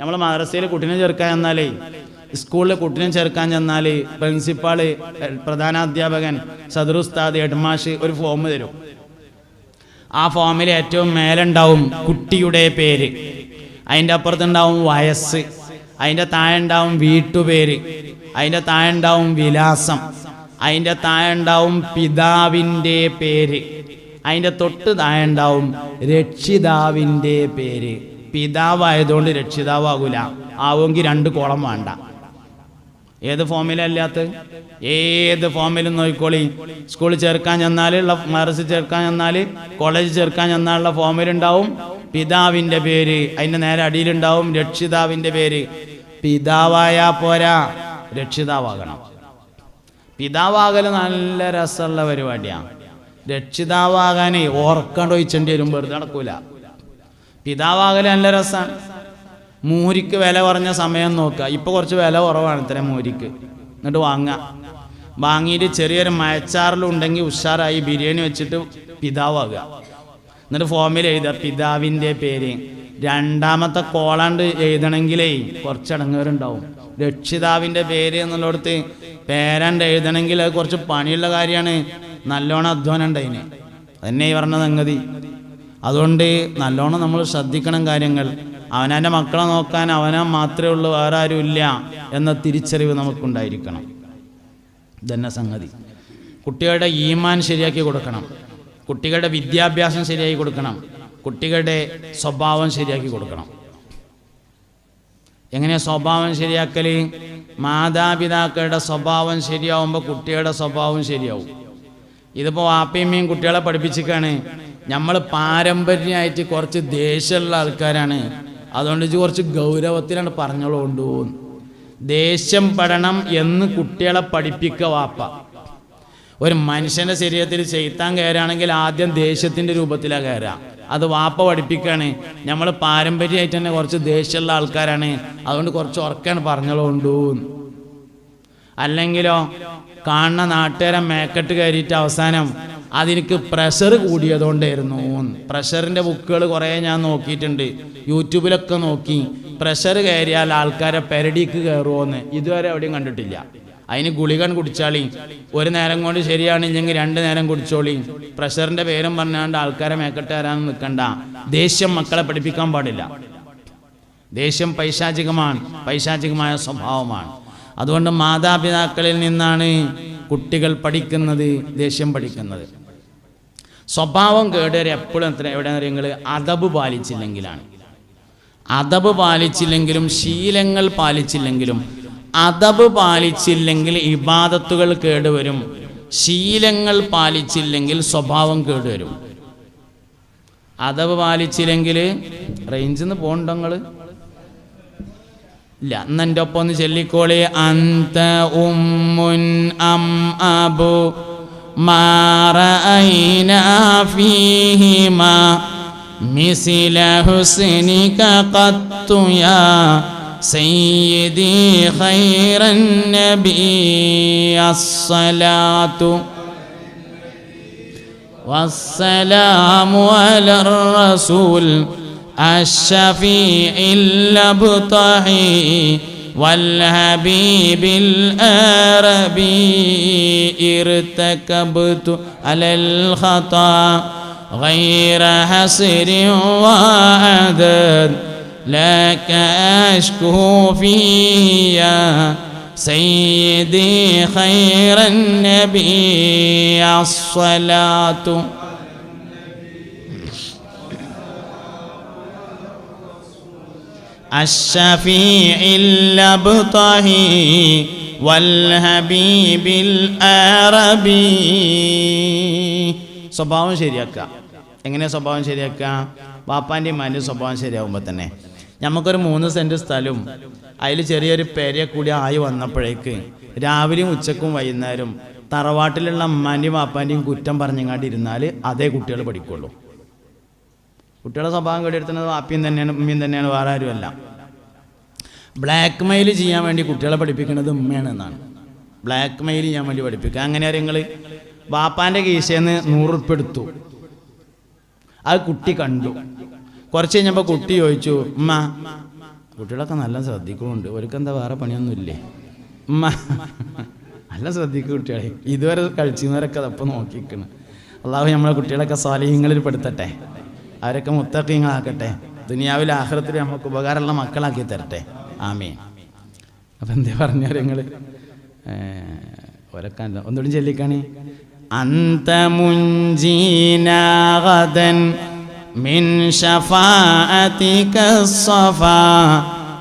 നമ്മൾ മദ്രസയിൽ കുട്ടീനെ ചേർക്കാൻ ചെന്നാലേ സ്കൂളിൽ കുട്ടീനെ ചേർക്കാൻ ചെന്നാൽ പ്രിൻസിപ്പാൾ പ്രധാനാധ്യാപകൻ സദറുസ്താദ് ഹെഡ്മാഷ് ഒരു ഫോം തരും. ആ ഫോമിൽ ഏറ്റവും മേലുണ്ടാവും കുട്ടിയുടെ പേര്. അതിന്റെ അപ്പുറത്തുണ്ടാവും വയസ്സ്. അതിന്റെ താഴെ ഉണ്ടാവും വീട്ടുപേര്. അതിന്റെ താഴെ ഉണ്ടാവും വിലാസം. അതിന്റെ താഴെ ഉണ്ടാവും പിതാവിന്റെ പേര്. അതിന്റെ തൊട്ട് താഴെ ഉണ്ടാവും രക്ഷിതാവിന്റെ പേര്. പിതാവായതുകൊണ്ട് രക്ഷിതാവാകൂല. ആവുമെങ്കിൽ രണ്ട് കോളം വേണ്ട. ഏത് ഫോമിലല്ലാത്ത ഏത് ഫോമിലും നോക്കിക്കോളി. സ്കൂളിൽ ചേർക്കാൻ ചെന്നാൽ ഉള്ള മറസ് ചേർക്കാൻ ചെന്നാൽ കോളേജ് ചേർക്കാൻ ചെന്നാലുള്ള ഫോമിലുണ്ടാവും പിതാവിന്റെ പേര് അതിന്റെ നേരെ അടിയിലുണ്ടാവും രക്ഷിതാവിന്റെ പേര്. പിതാവായാ പോരാ. രക്ഷിതാവാകണം. പിതാവാകൽ നല്ല രസമുള്ള പരിപാടിയാണ് രക്ഷിതാവാകാനേ ഓർക്കാണ്ട് ഒഴിച്ചേണ്ടി വരും. വെറുതെ നടക്കൂല. പിതാവാകൽ നല്ല രസമാണ് മൂരിക്ക് വില കുറഞ്ഞ സമയം നോക്കുക. ഇപ്പൊ കുറച്ച് വില കുറവാണ് ഇത്ര മൂരിക്ക്. എന്നിട്ട് വാങ്ങുക. വാങ്ങിയിട്ട് ചെറിയൊരു മയച്ചാറിലുണ്ടെങ്കിൽ ഉഷാറായി ബിരിയാണി വെച്ചിട്ട് പിതാവാകുക. എന്നിട്ട് ഫോമിൽ എഴുതുക. പിതാവിന്റെ പേര്. രണ്ടാമത്തെ കോളാണ്ട് എഴുതണമെങ്കിലേ കുറച്ച് ഇടങ്ങേറുണ്ടാവും. രക്ഷിതാവിന്റെ പേര് എന്നുള്ളടത്ത് പേരണ്ട് എഴുതണമെങ്കിൽ അത് കുറച്ച് പണിയുള്ള കാര്യമാണ്. നല്ലോണം അധ്വാനം ഉണ്ടതിന് അതന്നെ ഈ പറഞ്ഞ സംഗതി. അതുകൊണ്ട് നല്ലോണം നമ്മൾ ശ്രദ്ധിക്കണം കാര്യങ്ങൾ. അവനവന്റെ മക്കളെ നോക്കാൻ അവനാ മാത്രമേ ഉള്ളൂ വേറെ ആരും ഇല്ല എന്ന തിരിച്ചറിവ് നമുക്കുണ്ടായിരിക്കണം. ഇതന്നെ സംഗതി. കുട്ടികളുടെ ഈമാൻ ശരിയാക്കി കൊടുക്കണം. കുട്ടികളുടെ വിദ്യാഭ്യാസം ശരിയാക്കി കൊടുക്കണം. കുട്ടികളുടെ സ്വഭാവം ശരിയാക്കി കൊടുക്കണം. എങ്ങനെയാ സ്വഭാവം ശരിയാക്കൽ മാതാപിതാക്കളുടെ സ്വഭാവം ശരിയാവുമ്പോൾ കുട്ടികളുടെ സ്വഭാവം ശരിയാവും. ഇതിപ്പോൾ വാപ്പയമ്മയും കുട്ടികളെ പഠിപ്പിച്ചിക്കാണ്. നമ്മൾ പാരമ്പര്യമായിട്ട് കുറച്ച് ദേഷ്യമുള്ള ആൾക്കാരാണ്. അതുകൊണ്ട് കുറച്ച് ഗൗരവത്തിലാണ് പറഞ്ഞോളൂ ദേഷ്യം പെടണം എന്ന് കുട്ടികളെ പഠിപ്പിക്കുക വാപ്പ. ഒരു മനുഷ്യന്റെ ശരീരത്തിൽ ചെയ്ത്താൻ കയറുകയാണെങ്കിൽ ആദ്യം ദേഷ്യത്തിന്റെ രൂപത്തിലാണ് കയറുക. അത് വാപ്പ പഠിപ്പിക്കുകയാണ് നമ്മൾ പാരമ്പര്യമായിട്ട് തന്നെ കുറച്ച് ദേഷ്യമുള്ള ആൾക്കാരാണ്. അതുകൊണ്ട് കുറച്ച് ഉറക്കാണ് പറഞ്ഞോളൂ അല്ലെങ്കിലോ കാണുന്ന നാട്ടുകാരെ മേക്കെട്ട് കയറിയിട്ട് അവസാനം അതിനിക്ക് പ്രഷർ കൂടിയതുകൊണ്ടായിരുന്നു. പ്രഷറിന്റെ ബുക്കുകൾ കുറേ ഞാൻ നോക്കിയിട്ടുണ്ട്. യൂട്യൂബിലൊക്കെ നോക്കി. പ്രഷർ കയറിയാൽ ആൾക്കാരെ പെരടിക്ക് കയറുമോയെന്ന് ഇതുവരെ എവിടെയും കണ്ടിട്ടില്ല. അതിന് ഗുളികൻ കുടിച്ചാളി. ഒരു നേരം കൊണ്ട് ശരിയാണില്ലെങ്കിൽ രണ്ട് നേരം കുടിച്ചോളി. പ്രഷറിന്റെ പേരും പറഞ്ഞാണ്ട് ആൾക്കാരെ മേക്കെട്ട് കയറാൻ നിൽക്കണ്ട ദേഷ്യം മക്കളെ പഠിപ്പിക്കാൻ പാടില്ല. ദേഷ്യം പൈശാചികമാണ്. പൈശാചികമായ സ്വഭാവമാണ്. അതുകൊണ്ട് മാതാപിതാക്കളിൽ നിന്നാണ് കുട്ടികൾ പഠിക്കുന്നത് ദേഷ്യം പഠിക്കുന്നത്. സ്വഭാവം കേടേറി എപ്പോഴും എത്ര എവിടെ നിങ്ങൾ അതബ് പാലിച്ചില്ലെങ്കിലാണ്. അതബ് പാലിച്ചില്ലെങ്കിലും ശീലങ്ങൾ പാലിച്ചില്ലെങ്കിലും അതബ് പാലിച്ചില്ലെങ്കിൽ ഇബാദത്തുകൾ കേടുവരും. ശീലങ്ങൾ പാലിച്ചില്ലെങ്കിൽ സ്വഭാവം കേടുവരും. അതബ് പാലിച്ചില്ലെങ്കിൽ റേഞ്ചിൽ നിന്ന് നിങ്ങൾ? ഇല്ല അന്ന് എൻ്റെ ഒപ്പം ഒന്ന് ചൊല്ലിക്കോളി അന്ത ഉമ്മുൻ അം അബു മാറൈന ഫീഹിമാ مثل حسنك قط يا سيدي خير النبي الصلاة والسلام على الرسول الشفيع الأبطحي والحبيب الأربي ارتكبت على الخطأ غير حسر وعدد لك أشكو فيه يا سيدي خير النبي. الصلاة الشفيع الأبطهي والحبيب العربي സ്വഭാവം ശരിയാക്കുക എങ്ങനെ സ്വഭാവം ശരിയാക്കുക പാപ്പാൻ്റെയും മാൻ്റെ സ്വഭാവം ശരിയാകുമ്പോൾ തന്നെ നമുക്കൊരു മൂന്ന് സെൻറ്റ് സ്ഥലവും അതിൽ ചെറിയൊരു പേരയെ കൂടി ആയി വന്നപ്പോഴേക്ക് രാവിലെയും ഉച്ചക്കും വൈകുന്നേരം തറവാട്ടിലുള്ള അമ്മാൻ്റെയും പാപ്പാൻ്റെയും കുറ്റം പറഞ്ഞങ്ങാണ്ട് ഇരുന്നാൽ അതേ കുട്ടികൾ പഠിക്കുള്ളൂ കുട്ടികളുടെ സ്വഭാവം കേട്ടിരുത്തുന്നത് വാപ്പിയും തന്നെയാണ് ഉമ്മയും തന്നെയാണ് വേറെ ആരുമല്ല. ബ്ലാക്ക് മെയിൽ ചെയ്യാൻ വേണ്ടി കുട്ടികളെ പഠിപ്പിക്കുന്നത് ഉമ്മയാണ് എന്നാണ്. ബ്ലാക്ക് മെയിൽ ചെയ്യാൻ വേണ്ടി പഠിപ്പിക്കുക. അങ്ങനെ നിങ്ങൾ കീശേന്ന് നൂറ് ഉറുപ്പ് എടുത്തു. അത് കുട്ടി കണ്ടു. കുറച്ച് കഴിഞ്ഞപ്പോൾ കുട്ടി ചോദിച്ചു ഉമ്മ കുട്ടികളൊക്കെ നല്ല ശ്രദ്ധിക്കുന്നുണ്ട്. അവർക്ക് എന്താ വേറെ പണിയൊന്നുമില്ലേ ഉമ്മ നല്ല ശ്രദ്ധിക്കും കുട്ടികളെ. ഇതുവരെ കഴിച്ചിരുന്നവരൊക്കെ അതപ്പം നോക്കിക്കണം. അള്ളാഹു നമ്മളെ കുട്ടികളൊക്കെ സ്വാലീഹങ്ങളിൽ പെടുത്തട്ടെ. അവരൊക്കെ മുത്തക്കീങ്ങളാക്കട്ടെ ദുനിയാവിലെ ആഹ്റത്തിൽ നമുക്ക് ഉപകാരമുള്ള മക്കളാക്കി തരട്ടെ ആമീൻ അപ്പം എന്താ പറഞ്ഞാൽ നിങ്ങൾ ഒരൊക്കെ ഒന്നുകൂടി ചൊല്ലിക്കാണി അന്ത മുഞ്ചീനാഗതൻ മിൻ ഷഫാഅതിക الصفا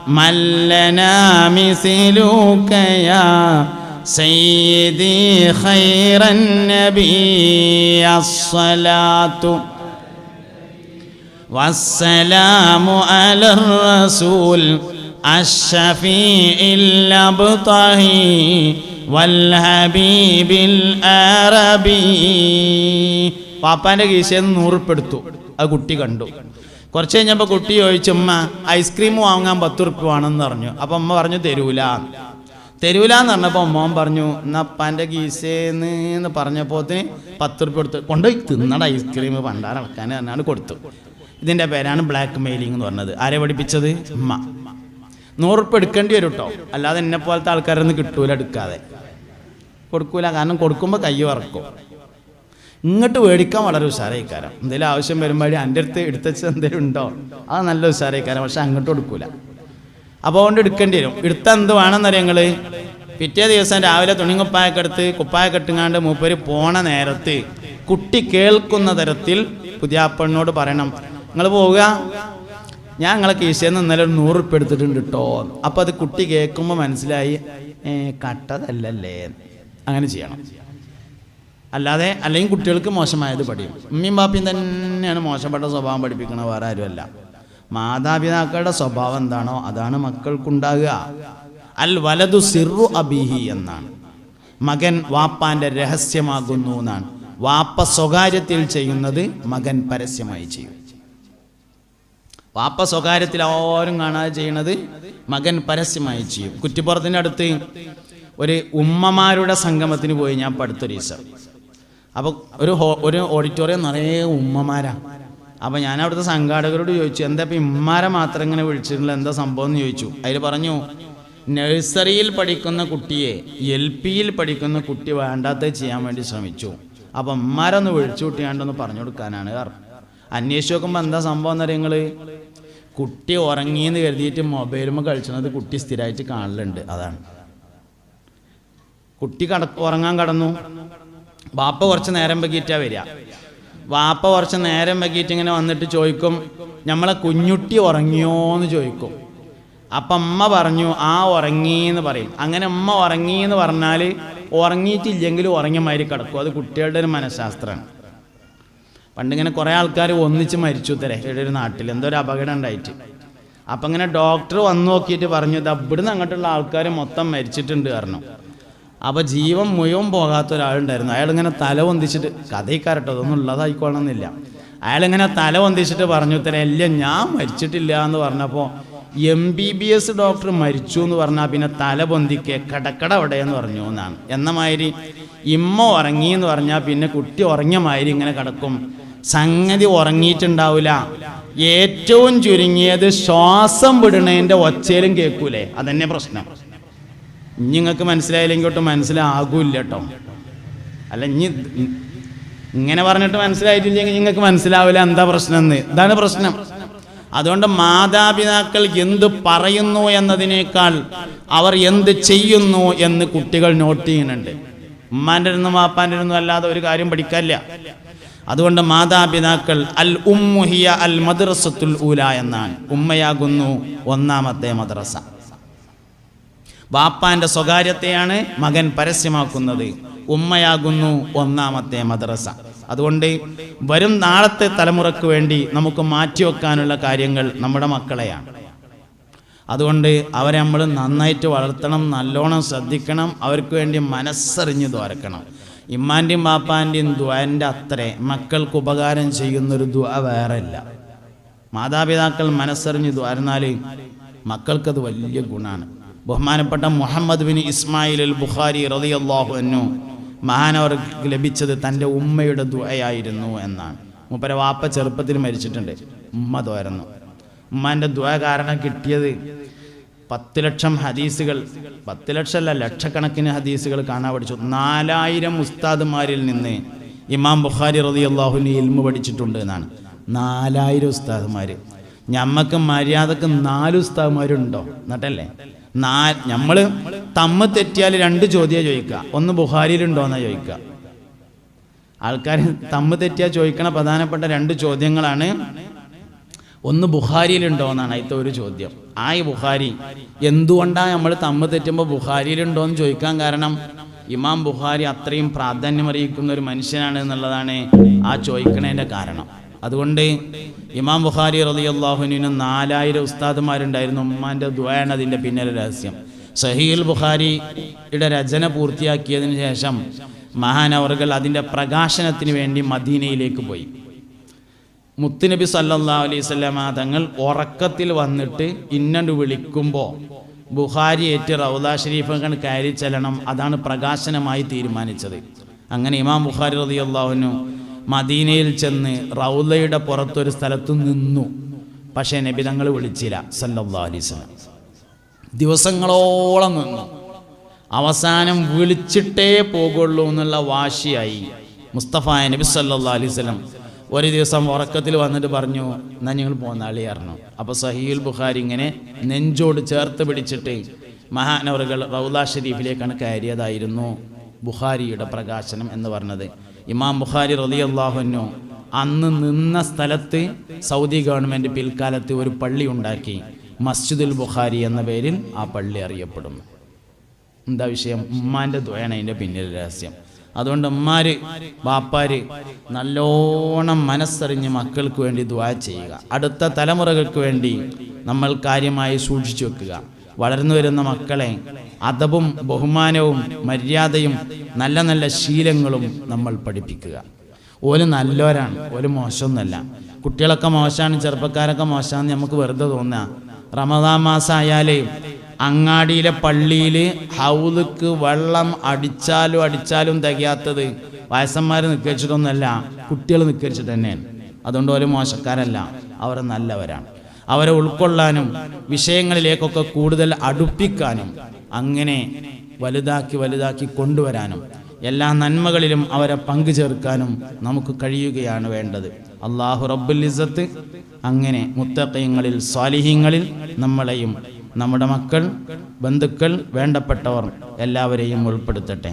من لنا مثلك يا سيدي خير النبي الصلاة والسلام على الرسول الشفيع الأبطهي والحبيب العربي പാപ്പാൻ്റെ കീശയിൽ നിന്ന് നൂറുപ്പെടുത്തു അത് കുട്ടി കണ്ടു കുറച്ച് കഴിഞ്ഞപ്പോൾ കുട്ടി ചോദിച്ചു ഉമ്മ ഐസ്ക്രീം വാങ്ങാൻ പത്ത് ഉറുപ്പ് വേണമെന്ന് പറഞ്ഞു അപ്പം അമ്മ പറഞ്ഞു തരൂല തരൂല എന്ന് പറഞ്ഞപ്പോൾ അമ്മോൻ പറഞ്ഞു എന്നാ അപ്പാൻ്റെ കീശേന്ന് എന്ന് പറഞ്ഞപ്പോത്തിന് പത്ത് ഉറുപ്പ് കൊടുത്ത് കൊണ്ടുപോയി തിന്നട ഐസ്ക്രീം പണ്ടാറടക്കാൻ പറഞ്ഞാണ് കൊടുത്തു ഇതിന്റെ പേരാണ് ബ്ലാക്ക് മെയിലിംഗ് എന്ന് പറഞ്ഞത്. ആരെ പഠിപ്പിച്ചത്? ഉമ്മ. നൂറുപ്പ് എടുക്കേണ്ടി വരും കേട്ടോ അല്ലാതെ എന്നെ പോലത്തെ ആൾക്കാരൊന്നും കിട്ടൂല എടുക്കാതെ. കൊടുക്കൂല. കാരണം കൊടുക്കുമ്പോൾ കൈ വറക്കും. ഇങ്ങോട്ട് മേടിക്കാൻ വളരെ ഉഷാറായിക്കാരം. എന്തെങ്കിലും ആവശ്യം വരുമ്പോൾ എന്റെ അടുത്ത് എടുത്തച്ച് എന്തെങ്കിലും ഉണ്ടോ? അത് നല്ല ഉഷാറായിക്കാരം. പക്ഷെ അങ്ങോട്ട് കൊടുക്കൂല. അപ്പോൾ അതുകൊണ്ട് എടുക്കേണ്ടി വരും. എടുത്ത എന്ത് വേണമെന്നറിയാം നിങ്ങൾ പിറ്റേ ദിവസം രാവിലെ തുണിക്കുപ്പായൊക്കെ എടുത്ത് കുപ്പായൊക്കെ ഇട്ടുങ്ങാണ്ട് മൂപ്പര് പോണ നേരത്ത് കുട്ടി കേൾക്കുന്ന തരത്തിൽ പുതിയാപ്പണ്ണോട് പറയണം. നിങ്ങൾ പോവുക. ഞാൻ നിങ്ങളെ കീശയിൽ നിന്ന് ഇന്നലെ ഒരു നൂറ് ഉപ്പ് എടുത്തിട്ടുണ്ട് കേട്ടോ അപ്പോൾ അത് കുട്ടി കേൾക്കുമ്പോൾ മനസ്സിലായി "ഏ, കട്ടതല്ലല്ലേ? അങ്ങനെ ചെയ്യണം. അല്ലാതെ അല്ലെങ്കിൽ കുട്ടികൾക്ക് മോശമായത് പഠിക്കും ഉമ്മയും ബാപ്പിയും തന്നെയാണ് മോശപ്പെട്ട സ്വഭാവം പഠിപ്പിക്കുന്നത് വേറെ ആരുമല്ല. മാതാപിതാക്കളുടെ സ്വഭാവം എന്താണോ അതാണ് മക്കൾക്കുണ്ടാകുക. അൽ വലതു സിറു അബിഹി എന്നാണ്. മകൻ വാപ്പാന്റെ രഹസ്യമാകുന്നു എന്നാണ്. വാപ്പ സ്വകാര്യത്തിൽ ചെയ്യുന്നത് മകൻ പരസ്യമായി ചെയ്യും. വാപ്പ സ്വകാര്യത്തിൽ ആരും കാണാതെ ചെയ്യണത് മകൻ പരസ്യമായി ചെയ്യും. കുറ്റിപ്പുറത്തിന്റെ അടുത്ത് ഒരു ഉമ്മമാരുടെ സംഗമത്തിന് പോയി ഞാൻ പഠിത്തൊരു ദിവസം. അപ്പോൾ ഒരു ഒരു ഓഡിറ്റോറിയം നിറയെ ഉമ്മമാരാ. അപ്പോൾ ഞാൻ അവിടുത്തെ സംഘാടകരോട് ചോദിച്ചു എന്താ ഇപ്പം ഇമ്മാരെ മാത്രം ഇങ്ങനെ വിളിച്ചിട്ടുള്ള എന്താ സംഭവം? എന്ന് ചോദിച്ചു. അതിൽ പറഞ്ഞു നഴ്സറിയിൽ പഠിക്കുന്ന കുട്ടിയെ എൽ പിയിൽ പഠിക്കുന്ന കുട്ടി വേണ്ടാത്ത ചെയ്യാൻ വേണ്ടി ശ്രമിച്ചു. അപ്പം അമ്മാരൊന്ന് വിളിച്ചു കൂട്ടിയാണ്ടൊന്ന് പറഞ്ഞു കൊടുക്കാനാണ്. കാരണം അന്വേഷിച്ച് നോക്കുമ്പോൾ എന്താ സംഭവം എന്നറിയങ്ങൾ കുട്ടി ഉറങ്ങിയെന്ന് കരുതിയിട്ട് മൊബൈലുമ്പോൾ കളിച്ചത് കുട്ടി സ്ഥിരമായിട്ട് കാണലുണ്ട്. അതാണ്. കുട്ടി കട ഉറങ്ങാൻ കടന്നു. വാപ്പ കുറച്ച് നേരം വൈകിട്ടാ വരിക. വാപ്പ കുറച്ച് നേരം വൈകിട്ട് ഇങ്ങനെ വന്നിട്ട് ചോദിക്കും നമ്മളെ കുഞ്ഞുട്ടി ഉറങ്ങിയോന്ന് ചോദിക്കും. അപ്പം അമ്മ പറഞ്ഞു ആ ഉറങ്ങി എന്ന് പറയും. അങ്ങനെ അമ്മ ഉറങ്ങി എന്ന് പറഞ്ഞാൽ ഉറങ്ങിയിട്ടില്ലെങ്കിലും ഉറങ്ങിയ മാതിരി കിടക്കും. അത് കുട്ടികളുടെ ഒരു മനഃശാസ്ത്രമാണ്. പണ്ടിങ്ങനെ കുറേ ആൾക്കാർ ഒന്നിച്ച് മരിച്ചു തരേ ഇവിടെ ഒരു നാട്ടിൽ എന്തോ ഒരു അപകടം ഉണ്ടായിട്ട്. അപ്പം ഇങ്ങനെ ഡോക്ടർ വന്നു നോക്കിയിട്ട് പറഞ്ഞു ഇത് ഇവിടുന്ന് അങ്ങോട്ടുള്ള ആൾക്കാർ മൊത്തം മരിച്ചിട്ടുണ്ട് കാരണം അപ്പോൾ ജീവൻ മുഴുവൻ പോകാത്ത ഒരാളുണ്ടായിരുന്നു. അയാളിങ്ങനെ തല ഒന്തിച്ചിട്ട് കഥയിക്കാരട്ടോ അതൊന്നും ഉള്ളതായിക്കോളണമെന്നില്ല. അയാളിങ്ങനെ തല ഒന്തിച്ചിട്ട് പറഞ്ഞു തരാം ഇല്ല ഞാൻ മരിച്ചിട്ടില്ല എന്ന് പറഞ്ഞപ്പോൾ M B B S doctor മരിച്ചു എന്ന് പറഞ്ഞാൽ പിന്നെ തല പൊന്തിക്കെ കടക്കട അവിടെ എന്ന് പറഞ്ഞു എന്നാണ്. എന്ന മാതിരി ഇമ്മ ഉറങ്ങി എന്ന് പറഞ്ഞാൽ പിന്നെ കുട്ടി ഉറങ്ങിയ മാതിരി ഇങ്ങനെ കിടക്കും. സംഗതി ഉറങ്ങിയിട്ടുണ്ടാവില്ല ഏറ്റവും ചുരുങ്ങിയത് ശ്വാസം വിടണേന്റെ ഒച്ചയിലും കേൾക്കൂലേ? അതന്നെ പ്രശ്നം. നിങ്ങൾക്ക് മനസ്സിലായില്ലെങ്കിൽ ഒട്ടും മനസ്സിലാകൂല കേട്ടോ അല്ല ഇനി ഇങ്ങനെ പറഞ്ഞിട്ട് മനസ്സിലായിട്ടില്ലെങ്കിൽ നിങ്ങൾക്ക് മനസ്സിലാവില്ല എന്താ പ്രശ്നം എന്ന് ഇതാണ് പ്രശ്നം. അതുകൊണ്ട് മാതാപിതാക്കൾ എന്ത് പറയുന്നു എന്നതിനേക്കാൾ അവർ എന്ത് ചെയ്യുന്നു എന്ന് കുട്ടികൾ നോട്ട് ചെയ്യുന്നുണ്ട്. ഉമ്മാന്റെ ഇരുന്നും വാപ്പാന്റെ ഇരുന്നും അല്ലാതെ ഒരു കാര്യം പഠിക്കാനില്ല. അതുകൊണ്ട് മാതാപിതാക്കൾ അൽ ഉമ്മുഹിയ അൽ മദ്രസത്തുൽ ഊല എന്നാണ്. ഉമ്മയാകുന്നു ഒന്നാമത്തെ മദ്രസ. ബാപ്പാന്റെ സ്വകാര്യത്തെയാണ് മകൻ പരസ്യമാക്കുന്നത്. ഉമ്മയാകുന്നു ഒന്നാമത്തെ മദ്രസ. അതുകൊണ്ട് വരും നാളത്തെ തലമുറയ്ക്ക് വേണ്ടി നമുക്ക് മാറ്റിവെക്കാനുള്ള കാര്യങ്ങൾ നമ്മുടെ മക്കളെയാണ്. അതുകൊണ്ട് അവരെ നമ്മൾ നന്നായിട്ട് വളർത്തണം നല്ലോണം ശ്രദ്ധിക്കണം അവർക്ക് വേണ്ടി മനസ്സറിഞ്ഞ് ദ്വാരക്കണം. ഇമ്മാന്റെയും ബാപ്പാന്റെയും ദ്വാന്റെ അത്രേ. മക്കൾക്ക് ഉപകാരം ചെയ്യുന്നൊരു ദ്വ വേറെ ഇല്ല മാതാപിതാക്കൾ മനസ്സറിഞ്ഞ് ദ്വാരുന്നാൽ മക്കൾക്കത് വലിയ ഗുണമാണ് ബഹുമാനപ്പെട്ട Muhammad bin Ismail al Bukhari അള്ളാഹു എന്നു മഹാനവർക്ക് ലഭിച്ചത് തന്റെ ഉമ്മയുടെ ദ്വയായിരുന്നു എന്നാണ്. മൂപ്പര വാപ്പ ചെറുപ്പത്തിൽ മരിച്ചിട്ടുണ്ട്. ഉമ്മ ദ്വാരുന്നു ഉമ്മാന്റെ ദ്വ കാരണം കിട്ടിയത് പത്ത് ലക്ഷം ഹദീസുകൾ പത്ത് ലക്ഷമല്ല ലക്ഷക്കണക്കിന് ഹദീസുകൾ കാണാൻ പഠിച്ചു. നാലായിരം ഉസ്താദുമാരിൽ നിന്ന് ഇമാം ബുഖാരി റതി അള്ളാഹുവിന്റെ ഇൽമു പഠിച്ചിട്ടുണ്ട് എന്നാണ്. നാലായിരം ഉസ്താദുമാർ ഞമ്മക്ക് മര്യാദയ്ക്ക് നാല് ഉസ്താദുമാരുണ്ടോ? എന്നിട്ടല്ലേ? നാ നമ്മൾ തമ്മ തെറ്റിയാൽ രണ്ട് ചോദ്യം ചോദിക്കുക. ഒന്ന് ബുഹാരിയിലുണ്ടോ എന്നാ ചോദിക്കുക. ആൾക്കാർ തമ്മ് തെറ്റിയാൽ ചോദിക്കണ പ്രധാനപ്പെട്ട രണ്ട് ചോദ്യങ്ങളാണ് ഒന്ന് ബുഹാരിയിലുണ്ടോ എന്നാണ് അതിലത്തെ ഒരു ചോദ്യം. ആ ബുഹാരി എന്തുകൊണ്ടാണ് നമ്മൾ തമ്മ് തെറ്റുമ്പോൾ ബുഹാരിയിലുണ്ടോ എന്ന് ചോദിക്കാൻ കാരണം ഇമാം ബുഹാരി അത്രയും പ്രാധാന്യം അറിയിക്കുന്ന ഒരു മനുഷ്യനാണ് എന്നുള്ളതാണ് ആ ചോദിക്കണതിന്റെ കാരണം. അതുകൊണ്ട് ഇമാം ബുഹാരി റളിയല്ലാഹുവിന് നാലായിരം ഉസ്താദുമാരുണ്ടായിരുന്നു. ഉമ്മാന്റെ ദ്വയാണ് അതിന്റെ പിന്നിലെ രഹസ്യം. സഹീൽ ബുഹാരിയുടെ രചന പൂർത്തിയാക്കിയതിന് ശേഷം മഹാനവറുകൾ അതിന്റെ പ്രകാശനത്തിന് വേണ്ടി മദീനയിലേക്ക് പോയി. മുത്തുനബി സല്ലാ അലൈഹി തങ്ങൾ ഉറക്കത്തിൽ വന്നിട്ട് ഇന്നണ്ട് വിളിക്കുമ്പോൾ ബുഹാരി ഏറ്റ് റൗദ ഷരീഫങ്ങൾ കയറി ചെല്ലണം. അതാണ് പ്രകാശനമായി തീരുമാനിച്ചത്. അങ്ങനെ ഇമാം ബുഖാരി റതിയുള്ളവനു മദീനയിൽ ചെന്ന് റൗദയുടെ പുറത്തൊരു സ്ഥലത്ത് നിന്നു. പക്ഷേ നബി തങ്ങൾ വിളിച്ചില്ല. സല്ലാ അലൈഹി ദിവസങ്ങളോളം നിന്നു. അവസാനം വിളിച്ചിട്ടേ പോകുള്ളൂ എന്നുള്ള വാശിയായി. മുസ്തഫ നബി സല്ലാ അലൈഹി ഒരു ദിവസം ഉറക്കത്തിൽ വന്നിട്ട് പറഞ്ഞു എന്നാ ഞങ്ങൾ പോന്നാളി അറിഞ്ഞു അപ്പോൾ സഹീൽ ബുഖാരി ഇങ്ങനെ നെഞ്ചോട് ചേർത്ത് പിടിച്ചിട്ട് മഹാനവറുകൾ റൗല ഷരീഫിലേക്കാണ് കയറിയതായിരുന്നു ബുഖാരിയുടെ പ്രകാശനം എന്ന് പറഞ്ഞത്. ഇമാം ബുഖാരി റലി അള്ളാഹുനു അന്ന് നിന്ന സ്ഥലത്ത് സൗദി ഗവൺമെന്റ് പിൽക്കാലത്ത് ഒരു പള്ളി ഉണ്ടാക്കി. മസ്ജിദുൽ ബുഖാരി എന്ന പേരിൽ ആ പള്ളി അറിയപ്പെടുന്നു. എന്താ വിഷയം? ഉമ്മാന്റെ ദ്വയാണ് അതിന്റെ പിന്നിൽ രഹസ്യം. അതുകൊണ്ട് ഉമ്മാര് ബാപ്പാര് നല്ലോണം മനസ്സറിഞ്ഞ് മക്കൾക്ക് വേണ്ടി ദ്വാ ചെയ്യുക. അടുത്ത തലമുറകൾക്ക് വേണ്ടി നമ്മൾ കാര്യമായി സൂക്ഷിച്ചു വെക്കുക. വളർന്നു വരുന്ന മക്കളെ അതവും ബഹുമാനവും മര്യാദയും നല്ല നല്ല ശീലങ്ങളും നമ്മൾ പഠിപ്പിക്കുക. ഓൽ നല്ലവരാണ് ഓൽ മോശമൊന്നുമല്ല. കുട്ടികളൊക്കെ മോശമാണ് ചെറുപ്പക്കാരൊക്കെ മോശമാണെന്ന് നമുക്ക് വെറുതെ തോന്നുക. റമദാൻ മാസം ആയാലേ അങ്ങാടിയിലെ പള്ളിയിൽ ഹൗലുക്ക് വെള്ളം അടിച്ചാലും അടിച്ചാലും തികയാത്തത് വയസ്സന്മാർ നിൽക്കരിച്ചിട്ടൊന്നുമല്ല കുട്ടികൾ നിൽക്കരിച്ചിട്ട് തന്നെയാണ്. അതുകൊണ്ട് ഒരു മോശക്കാരല്ല അവർ നല്ലവരാണ്. അവരെ ഉൾക്കൊള്ളാനും വിഷയങ്ങളിലേക്കൊക്കെ കൂടുതൽ അടുപ്പിക്കാനും അങ്ങനെ വലുതാക്കി വലുതാക്കി കൊണ്ടുവരാനും എല്ലാ നന്മകളിലും അവരെ പങ്കു ചേർക്കാനും നമുക്ക് കഴിയുകയാണ് വേണ്ടത്. അള്ളാഹു റബ്ബുൽ ഇസത്ത് അങ്ങനെ മുത്തക്കയങ്ങളിൽ സ്വാലിഹ്യങ്ങളിൽ നമ്മളെയും നമ്മുടെ മക്കൾ ബന്ധുക്കൾ വേണ്ടപ്പെട്ടവർ എല്ലാവരെയും ഉൾപ്പെടുത്തട്ടെ.